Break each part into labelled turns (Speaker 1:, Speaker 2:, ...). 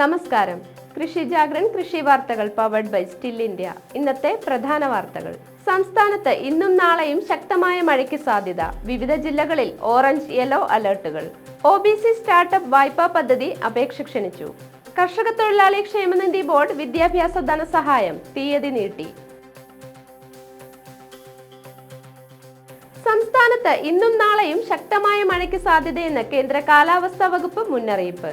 Speaker 1: നമസ്കാരം. കൃഷി ജാഗ്രൻ കൃഷി വാർത്തകൾ പവർഡ് ബൈ സ്റ്റിൽ ഇന്ത്യ ഇന്നത്തെ പ്രധാന വാർത്തകൾ. സംസ്ഥാനത്ത് ഇന്നും നാളെയും ശക്തമായ മഴയ്ക്ക് സാധ്യത. വിവിധ ജില്ലകളിൽ ഓറഞ്ച് യെല്ലോ അലർട്ടുകൾ ഒ ബി സി സ്റ്റാർട്ടപ്പ് വായ്പാ പദ്ധതി അപേക്ഷ ക്ഷണിച്ചു. കർഷക തൊഴിലാളി ക്ഷേമനിധി ബോർഡ് വിദ്യാഭ്യാസ ധനസഹായം തീയതി നീട്ടി. സംസ്ഥാനത്ത് ഇന്നും നാളെയും ശക്തമായ മഴയ്ക്ക് സാധ്യതയെന്ന് കേന്ദ്ര കാലാവസ്ഥാ വകുപ്പ് മുന്നറിയിപ്പ്.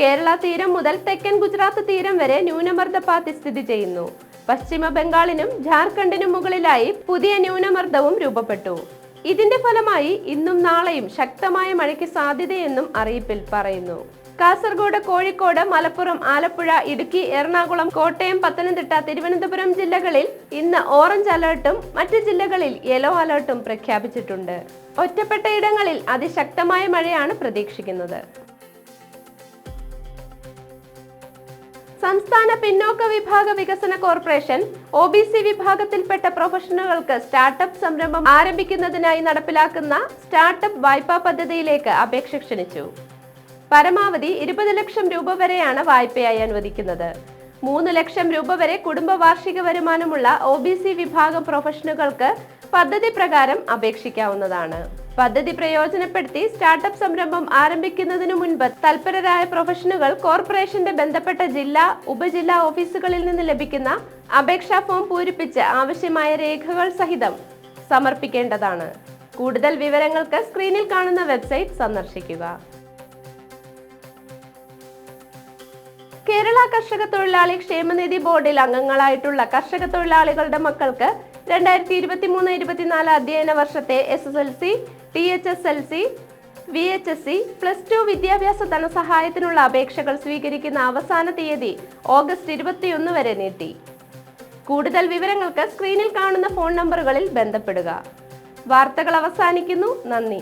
Speaker 1: കേരള തീരം മുതൽ തെക്കൻ ഗുജറാത്ത് തീരം വരെ ന്യൂനമർദ്ദപാത്തി സ്ഥിതി ചെയ്യുന്നു. പശ്ചിമ ബംഗാളിനും ജാർഖണ്ഡിനും മുകളിലായി പുതിയ ന്യൂനമർദ്ദവും രൂപപ്പെട്ടു. ഇതിന്റെ ഫലമായി ഇന്നും നാളെയും ശക്തമായ മഴയ്ക്ക് സാധ്യതയെന്നും അറിയിപ്പിൽ പറയുന്നു. കാസർഗോഡ് കോഴിക്കോട് മലപ്പുറം ആലപ്പുഴ ഇടുക്കി എറണാകുളം കോട്ടയം പത്തനംതിട്ട തിരുവനന്തപുരം ജില്ലകളിൽ ഇന്ന് ഓറഞ്ച് അലേർട്ടും മറ്റ് ജില്ലകളിൽ യെല്ലോ അലേർട്ടും പ്രഖ്യാപിച്ചിട്ടുണ്ട്. ഒറ്റപ്പെട്ട ഇടങ്ങളിൽ അതിശക്തമായ മഴയാണ് പ്രതീക്ഷിക്കുന്നത്. സംസ്ഥാന പിന്നോക്ക വിഭാഗ വികസന കോർപ്പറേഷൻ ഒ ബി സി വിഭാഗത്തിൽപ്പെട്ട പ്രൊഫഷണലുകൾക്ക് സ്റ്റാർട്ടപ്പ് സംരംഭം ആരംഭിക്കുന്നതിനായി നടപ്പിലാക്കുന്ന സ്റ്റാർട്ടപ്പ് വായ്പാ പദ്ധതിയിലേക്ക് അപേക്ഷ ക്ഷണിച്ചു. പരമാവധി ഇരുപത് ലക്ഷം രൂപ വരെയാണ് വായ്പയായി അനുവദിക്കുന്നത്. മൂന്ന് ലക്ഷം രൂപ വരെ കുടുംബ വാർഷിക വരുമാനമുള്ള ഒ ബി സി വിഭാഗം പ്രൊഫഷണലുകൾക്ക് പദ്ധതി പ്രകാരം അപേക്ഷിക്കാവുന്നതാണ്. പദ്ധതി പ്രയോജനപ്പെടുത്തി സ്റ്റാർട്ടപ്പ് സംരംഭം ആരംഭിക്കുന്നതിനു മുൻപ് തൽപരരായ പ്രൊഫഷനുകൾ കോർപ്പറേഷന്റെ ബന്ധപ്പെട്ട ജില്ലാ ഉപജില്ലാ ഓഫീസുകളിൽ നിന്ന് ലഭിക്കുന്ന അപേക്ഷാ ഫോം പൂരിപ്പിച്ച് ആവശ്യമായ രേഖകൾ സഹിതം സമർപ്പിക്കേണ്ടതാണ്. കൂടുതൽ വിവരങ്ങൾക്ക് സ്ക്രീനിൽ കാണുന്ന വെബ്സൈറ്റ് സന്ദർശിക്കുക. കേരള കർഷക തൊഴിലാളി ക്ഷേമനിധി ബോർഡിൽ അംഗങ്ങളായിട്ടുള്ള കർഷക തൊഴിലാളികളുടെ മക്കൾക്ക് രണ്ടായിരത്തി ഇരുപത്തി മൂന്ന് ഇരുപത്തിനാല് അധ്യയന വർഷത്തെ S S L C T H S L C V H S C plus two വിദ്യാഭ്യാസ ധനസഹായത്തിനുള്ള അപേക്ഷകൾ സ്വീകരിക്കുന്ന അവസാന തീയതി ഓഗസ്റ്റ് ഇരുപത്തിയൊന്ന് വരെ നീട്ടി. കൂടുതൽ വിവരങ്ങൾക്ക് സ്ക്രീനിൽ കാണുന്ന ഫോൺ നമ്പറുകളിൽ ബന്ധപ്പെടുക. വാർത്തകൾ അവസാനിക്കുന്നു. നന്ദി.